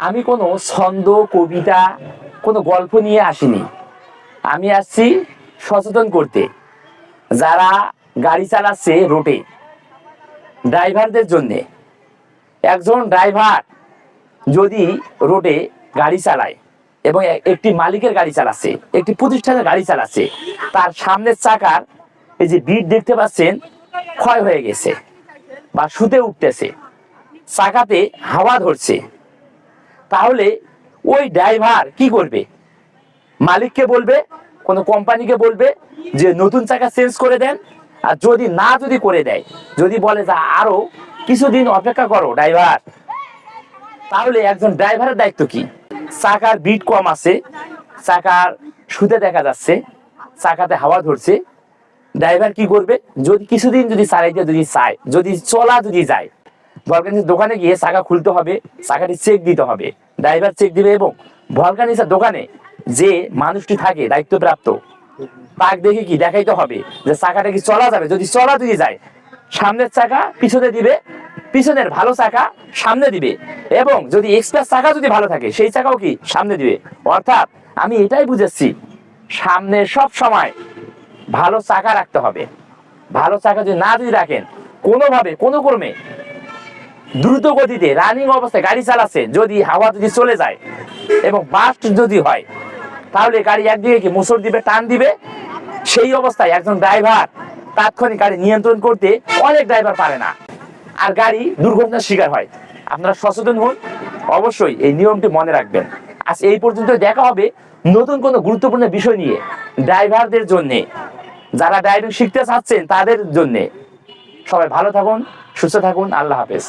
আমি কোনো ছন্দ, কবিতা, কোনো গল্প নিয়ে আসিনি। আমি আসছি সচেতন করতে। যারা গাড়ি চালাচ্ছে রোডে, ড্রাইভারদের জন্যে। একজন ড্রাইভার যদি রোডে গাড়ি চালায় এবং একটি মালিকের গাড়ি চালাচ্ছে, একটি প্রতিষ্ঠানের গাড়ি চালাচ্ছে, তার সামনের চাকার এই যে বিট দেখতে পাচ্ছেন, ক্ষয় হয়ে গেছে বা শুতে উঠতেছে। চাকাতে হাওয়া ধরছে। তাহলে ওই ড্রাইভার কি করবে? মালিককে বলবে, কোনো কোম্পানিকে বলবে যে নতুন চাকা চেঞ্জ করে দেন, আর যদি না যদি করে দেয়, যদি বলে যে আরও কিছুদিন অপেক্ষা করো ড্রাইভার তাহলে একজন ড্রাইভারের দায়িত্ব কি? চাকার বিট কম আছে, চাকার সুতে দেখা যাচ্ছে, চাকাতে হাওয়া ধরছে ড্রাইভার কি করবে? যদি কিছুদিন যদি চালাইতে যদি চায়, যদি চলা যদি যায় ভলকানিসের দোকানে গিয়ে চাকা খুলতে হবে চাকাটি চেক দিতে হবে। ড্রাইভার চেক দিবে এবং ভলকানিসের দোকানে যে মানুষটি থাকে, দায়িত্বপ্রাপ্ত, তাক দেখে কি দেখাইতে হবে যে চাকাটা কি চলা যাবে। যদি চলা দিয়ে যায়, সামনের চাকা পিছনে দিবে, পিছনের ভালো চাকা সামনে দিবে এবং যদি এক্সপ্রেস চাকা যদি ভালো থাকে, সেই চাকাও কি সামনে দিবে। অর্থাৎ আমি এটাই বুঝেছি, সামনে সব সময় ভালো চাকা রাখতে হবে। ভালো চাকা যদি না যদি রাখেন, কোনোভাবে, কোনো ক্রমে দ্রুত গতিতে রানিং অবস্থায় গাড়ি চালাচ্ছে, যদি হাওয়া যদি চলে যায় এবং বাস্ট যদি হয়, তাহলে গাড়ি একদিকে কি মোচড় দিবে, টান দিবে? সেই অবস্থায় একজন ড্রাইভার তাৎক্ষণিক গাড়ি নিয়ন্ত্রণ করতে অনেক ড্রাইভার পারে না। আর গাড়ি দুর্ঘটনার শিকার হয়। আপনারা সচেতন হন, অবশ্যই এই নিয়মটি মনে রাখবেন। আজ এই পর্যন্ত দেখা হবে নতুন কোনো গুরুত্বপূর্ণ বিষয় নিয়ে ড্রাইভারদের জন্যে। যারা ড্রাইভিং শিখতে চাচ্ছেন তাদের জন্যে। সবাই ভালো থাকুন, সুস্থ থাকুন, আল্লাহ হাফেজ।